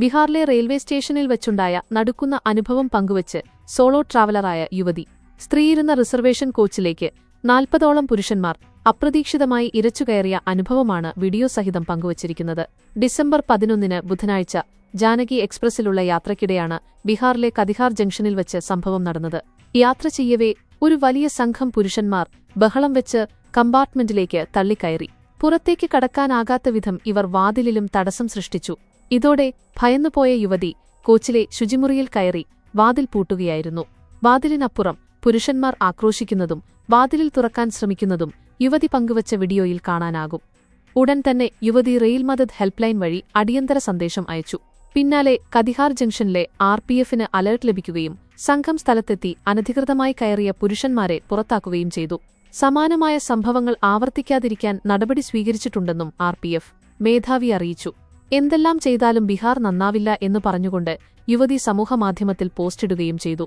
ബീഹാറിലെ റെയിൽവേ സ്റ്റേഷനിൽ വെച്ചുണ്ടായ നടുക്കുന്ന അനുഭവം പങ്കുവച്ച് സോളോ ട്രാവലറായ യുവതി സ്ത്രീയിരുന്ന റിസർവേഷൻ കോച്ചിലേക്ക് നാൽപ്പതോളം പുരുഷന്മാർ അപ്രതീക്ഷിതമായി ഇരച്ചുകയറിയ അനുഭവമാണ് വീഡിയോ സഹിതം പങ്കുവച്ചിരിക്കുന്നത്. ഡിസംബർ പതിനൊന്നിന് ബുധനാഴ്ച ജാനകി എക്സ്പ്രസിലുള്ള യാത്രയ്ക്കിടെയാണ് ബീഹാറിലെ കതിഹാർ ജംഗ്ഷനിൽ വെച്ച് സംഭവം നടന്നത്. യാത്ര ചെയ്യവേ ഒരു വലിയ സംഘം പുരുഷന്മാർ ബഹളം വെച്ച് കമ്പാർട്ട്മെന്റിലേക്ക് തള്ളിക്കയറി. പുറത്തേക്ക് കടക്കാനാകാത്ത വിധം ഇവർ വാതിലിലും തടസ്സം സൃഷ്ടിച്ചു. ഇതോടെ ഭയന്നുപോയ യുവതി കോച്ചിലെ ശുചിമുറിയിൽ കയറി വാതിൽ പൂട്ടുകയായിരുന്നു. വാതിലിനപ്പുറം പുരുഷന്മാർ ആക്രോശിക്കുന്നതും വാതിലിൽ തുറക്കാൻ ശ്രമിക്കുന്നതും യുവതി പങ്കുവച്ച വീഡിയോയിൽ കാണാനാകും. ഉടൻ തന്നെ യുവതി റെയിൽ മദത് ഹെൽപ്പ് ലൈൻ വഴി അടിയന്തര സന്ദേശം അയച്ചു. പിന്നാലെ കതിഹാർ ജംഗ്ഷനിലെ ആർ പി എഫിന് അലർട്ട് ലഭിക്കുകയും സംഘം സ്ഥലത്തെത്തി അനധികൃതമായി കയറിയ പുരുഷന്മാരെ പുറത്താക്കുകയും ചെയ്തു. സമാനമായ സംഭവങ്ങൾ ആവർത്തിക്കാതിരിക്കാൻ നടപടി സ്വീകരിച്ചിട്ടുണ്ടെന്നും ആർ മേധാവി അറിയിച്ചു. എന്തെല്ലാം ചെയ്താലും ബിഹാർ നന്നാവില്ല എന്ന് പറഞ്ഞുകൊണ്ട് യുവതി സമൂഹമാധ്യമത്തിൽ പോസ്റ്റിടുകയും ചെയ്തു